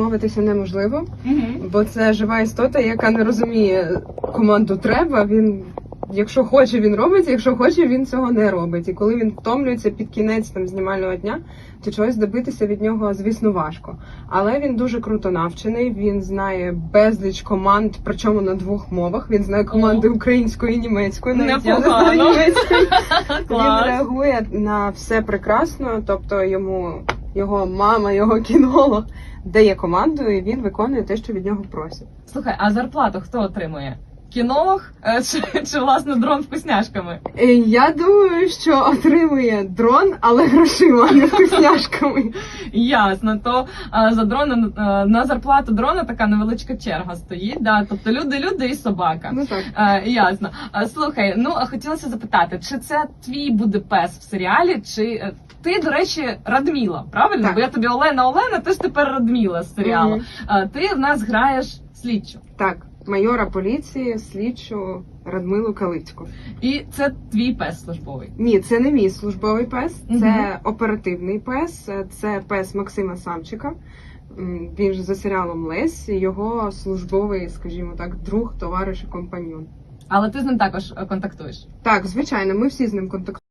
домовитися неможливо, Угу. бо це жива істота, яка не розуміє команду треба. Він, якщо хоче, він робить, якщо хоче, він цього не робить. І коли він втомлюється під кінець там знімального дня, то чогось добитися від нього, звісно, важко. Але він дуже круто навчений. Він знає безліч команд, причому на двох мовах. Він знає команди українською і німецькою. Навіть я не знаю німецької. Він реагує на все прекрасно, тобто йому його мама, його кінолог дає команду, і він виконує те, що від нього просять. Слухай, а зарплату хто отримує? Кінолог е, чи, чи власне дрон з вкусняшками? Е, Я думаю, що отримує дрон, але грошима, а не вкусняшками. Ясно, то е, за дрона на зарплату дрона така невеличка черга стоїть. Да? Тобто люди, люди і собака. Ну так. Ясно. Слухай, ну а хотілося запитати, чи це твій буде пес в серіалі, чи ти, до речі, Радміла, правильно? Так. Бо я тобі Олена Олена, ти ж тепер Радміла з серіалу. Е, ти в нас граєш слідчу. Так, майора поліції, слідчу Радмилу Калицьку. І це твій пес службовий. Ні, це не мій службовий пес, це оперативний пес, це пес Максима Самчика. Він же за серіалом Лесь, його службовий, скажімо так, друг, товариш і компаньон. Але ти з ним також е, контактуєш. Так, звичайно, ми всі з ним контактуємо.